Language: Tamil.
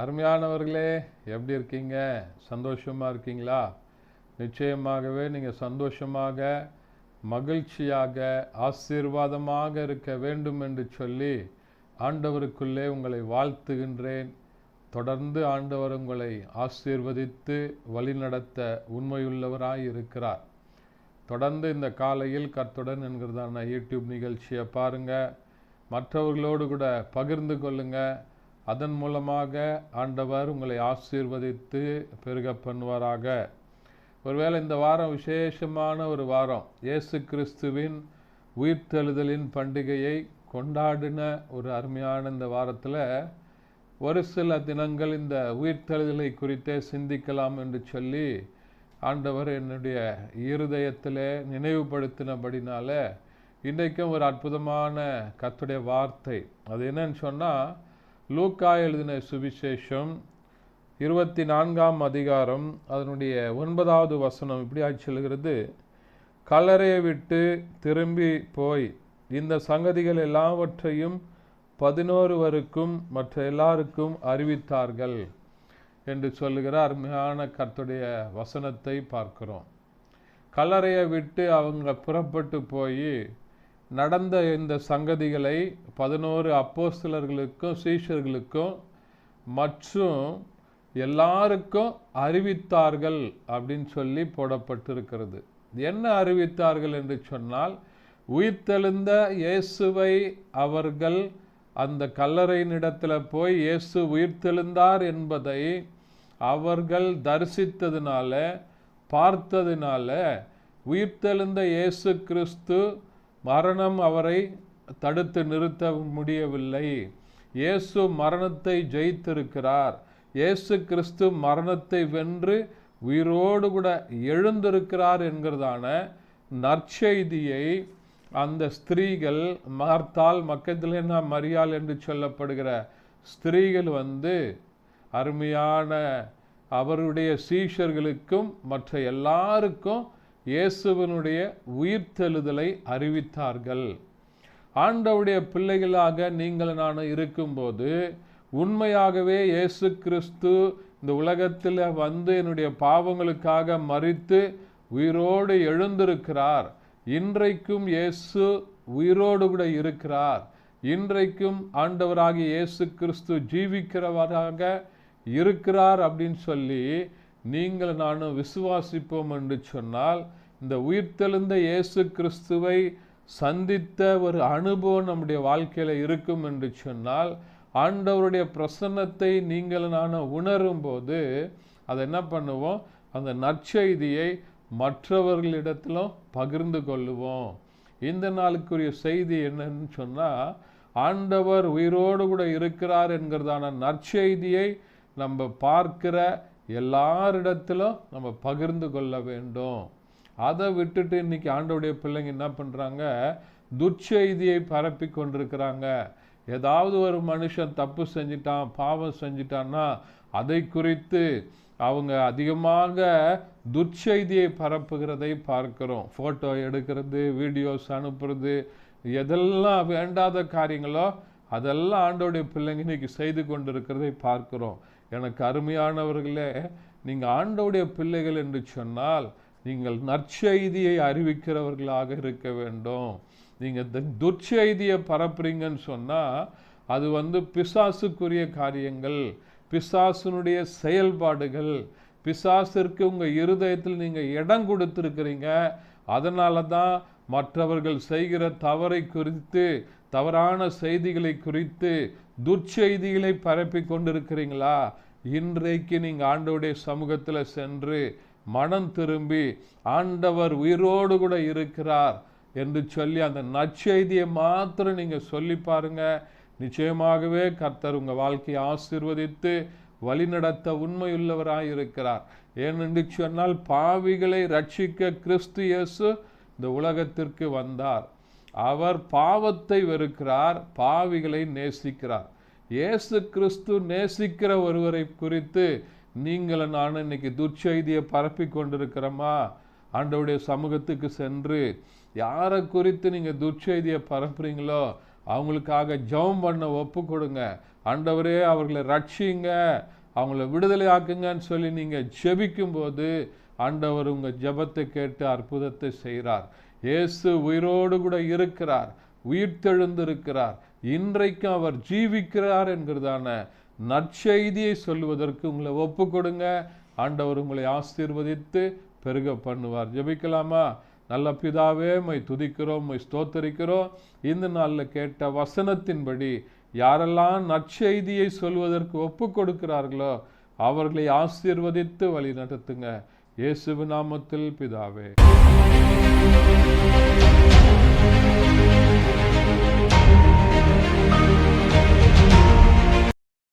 அருமையானவர்களே எப்படி இருக்கீங்க? சந்தோஷமாக இருக்கீங்களா? நிச்சயமாகவே நீங்கள் சந்தோஷமாக மகிழ்ச்சியாக ஆசீர்வாதமாக இருக்க வேண்டும் என்று சொல்லி ஆண்டவருக்குள்ளே உங்களை வாழ்த்துகின்றேன். தொடர்ந்து ஆண்டவர் உங்களை ஆசீர்வதித்து வழிநடத்த உண்மையுள்ளவராய் இருக்கிறார். தொடர்ந்து இந்த காலையில் கர்த்துடன் என்கிறதான யூடியூப் நிகழ்ச்சியை பாருங்கள் மற்றவர்களோடு கூட பகிர்ந்து கொள்ளுங்கள் அதன் மூலமாக ஆண்டவர் உங்களை ஆசீர்வதித்து பெருக பண்ணுவாராக. ஒருவேளை இந்த வாரம் விசேஷமான ஒரு வாரம் இயேசு கிறிஸ்துவின் உயிர்த்தெழுதலின் பண்டிகையை கொண்டாடின ஒரு அருமையான இந்த வாரத்தில் ஒரு சில தினங்கள் இந்த உயிர்த்தெழுதலை குறித்தே சிந்திக்கலாம் என்று சொல்லி ஆண்டவர் என்னுடைய இருதயத்தில் நினைவுபடுத்தினபடினால இன்றைக்கும் ஒரு அற்புதமான கத்துடைய வார்த்தை. அது என்னன்னு சொன்னால் லூக்கா எழுதின சுவிசேஷம் இருபத்தி நான்காம் அதிகாரம் அதனுடைய ஒன்பதாவது வசனம் இப்படி செல்கிறது சொல்கிறது. கல்லறையை விட்டு திரும்பி போய் இந்த சங்கதிகள் எல்லாவற்றையும் பதினோருவருக்கும் மற்ற எல்லாருக்கும் அறிவித்தார்கள் என்று சொல்லுகிற அருமையான கர்த்துடைய வசனத்தை பார்க்கிறோம். கல்லறையை விட்டு அவங்க புறப்பட்டு போய் நடந்த இந்த சங்கதிகளை பதினோரு அப்போஸ்தலர்களுக்கும் சீஷர்களுக்கும் மற்றும் எல்லாருக்கும் அறிவித்தார்கள் அப்படின்னு சொல்லி போடப்பட்டிருக்கிறது. என்ன அறிவித்தார்கள் என்று சொன்னால் உயிர்த்தெழுந்த இயேசுவை அவர்கள் அந்த கல்லறையினிடத்தில் போய் இயேசு உயிர்த்தெழுந்தார் என்பதை அவர்கள் தரிசித்ததுனால பார்த்ததுனால உயிர்த்தெழுந்த இயேசு கிறிஸ்து மரணம் அவரை தடுத்து நிறுத்த முடியவில்லை. இயேசு மரணத்தை ஜெயித்திருக்கிறார். இயேசு கிறிஸ்து மரணத்தை வென்று உயிரோடு கூட எழுந்திருக்கிறார் என்கிறதான நற்செய்தியை அந்த ஸ்திரீகள் மார்த்தால் மக்கத்திலேனா மரியாள் என்று சொல்லப்படுகிற ஸ்திரீகள் வந்து அருமையான அவருடைய சீஷர்களுக்கும் மற்ற எல்லாருக்கும் இயேசுவனுடைய உயிர்த்தெழுதலை அறிவித்தார்கள். ஆண்டவுடைய பிள்ளைகளாக நீங்கள் நான் இருக்கும்போது உண்மையாகவே இயேசு கிறிஸ்து இந்த உலகத்தில் வந்து என்னுடைய பாவங்களுக்காக மறித்து உயிரோடு எழுந்திருக்கிறார். இன்றைக்கும் இயேசு உயிரோடு கூட இருக்கிறார். இன்றைக்கும் ஆண்டவராகிய இயேசு கிறிஸ்து ஜீவிக்கிறவராக இருக்கிறார் அப்படின்னு சொல்லி நீங்கள் நானும் விசுவாசிப்போம் என்று சொன்னால் இந்த உயிர்த்தெழுந்த இயேசு கிறிஸ்துவை சந்தித்த ஒரு அனுபவம் நம்முடைய வாழ்க்கையில் இருக்கும் என்று சொன்னால் ஆண்டவருடைய பிரசன்னத்தை நீங்கள் நான் உணரும் போது அதை என்ன பண்ணுவோம்? அந்த நற்செய்தியை மற்றவர்களிடத்திலும் பகிர்ந்து கொள்ளுவோம். இந்த நாளுக்குரிய செய்தி என்னன்னு சொன்னால் ஆண்டவர் உயிரோடு கூட இருக்கிறார் என்கிறதான நற்செய்தியை நம்ம பார்க்கிற எல்லாரிடத்திலும் நம்ம பகிர்ந்து கொள்ள வேண்டும். அதை விட்டுட்டு இன்னைக்கு ஆண்டவுடைய பிள்ளைங்க என்ன பண்ணுறாங்க துர்ச்செய்தியை பரப்பி கொண்டிருக்கிறாங்க. ஏதாவது ஒரு மனுஷன் தப்பு செஞ்சிட்டான் பாவம் செஞ்சிட்டான்னா அதை குறித்து அவங்க அதிகமாக துர்ச்செய்தியை பரப்புகிறதை பார்க்கிறோம். ஃபோட்டோ எடுக்கிறது வீடியோஸ் அனுப்புறது எதெல்லாம் வேண்டாத காரியங்களோ அதெல்லாம் ஆண்டோடைய பிள்ளைங்க இன்னைக்கு செய்து கொண்டிருக்கிறதை பார்க்கிறோம். எனக்கு அருமையானவர்களே நீங்கள் ஆண்டோடைய பிள்ளைகள் என்று சொன்னால் நீங்கள் நற்செய்தியை அறிவிக்கிறவர்களாக இருக்க வேண்டும். நீங்கள் துர்ச்செய்தியை பரப்புறீங்கன்னு சொன்னால் அது வந்து பிசாசுக்குரிய காரியங்கள் பிசாசுனுடைய செயல்பாடுகள் பிசாசிற்கு உங்கள் இருதயத்தில் நீங்கள் இடம் கொடுத்துருக்கிறீங்க அதனால தான் மற்றவர்கள் செய்கிற தவறை குறித்து தவறான செய்திகளை குறித்து துர்ச்செய்திகளை பரப்பி கொண்டிருக்கிறீங்களா? இன்றைக்கு நீங்கள் ஆண்டவருடைய சமூகத்தில் சென்று மனம் திரும்பி ஆண்டவர் உயிரோடு கூட இருக்கிறார் என்று சொல்லி அந்த நற்செய்தியை மாத்திரம் நீங்கள் சொல்லி பாருங்க. நிச்சயமாகவே கர்த்தர் உங்கள் வாழ்க்கையை ஆசீர்வதித்து வழிநடத்த உண்மையுள்ளவராக இருக்கிறார். ஏனென்று சொன்னால் பாவிகளை ரட்சிக்க கிறிஸ்து இயேசு இந்த உலகத்திற்கு வந்தார். அவர் பாவத்தை வெறுக்கிறார் பாவிகளை நேசிக்கிறார். இயேசு கிறிஸ்து நேசிக்கிற ஒருவரை குறித்து நீங்கள் நான் இன்னைக்கு துர்ச்செய்தியை பரப்பி கொண்டிருக்கிறோமா? ஆண்டவுடைய சமூகத்துக்கு சென்று யாரை குறித்து நீங்கள் துர்ச்செய்தியை பரப்புறீங்களோ அவங்களுக்காக ஜெபம் பண்ண ஒப்பு கொடுங்க. ஆண்டவரே அவர்களை ரட்சிங்க அவங்கள விடுதலை ஆக்குங்கன்னு சொல்லி நீங்கள் ஜெபிக்கும்போது ஆண்டவர் உங்கள் ஜெபத்தை கேட்டு அற்புதத்தை செய்கிறார் இயேசு உயிரோடு கூட இருக்கிறார் உயிர்த்தெழுந்திருக்கிறார். இன்றைக்கும் அவர் ஜீவிக்கிறார் என்கிறதான நற்செய்தியை சொல்வதற்கு உங்களை ஒப்பு கொடுங்க ஆண்டவர் உங்களை ஆசீர்வதித்து பெருக பண்ணுவார். ஜெபிக்கலாமா? நல்ல பிதாவே மை துதிக்கிறோம் மை ஸ்தோத்தரிக்கிறோம். இந்த நாளில் கேட்ட வசனத்தின்படி யாரெல்லாம் நற்செய்தியை சொல்வதற்கு ஒப்பு கொடுக்கிறார்களோ அவர்களை ஆசீர்வதித்து வழி நடத்துங்க. இயேசுவின் நாமத்தில் பிதாவே. thank you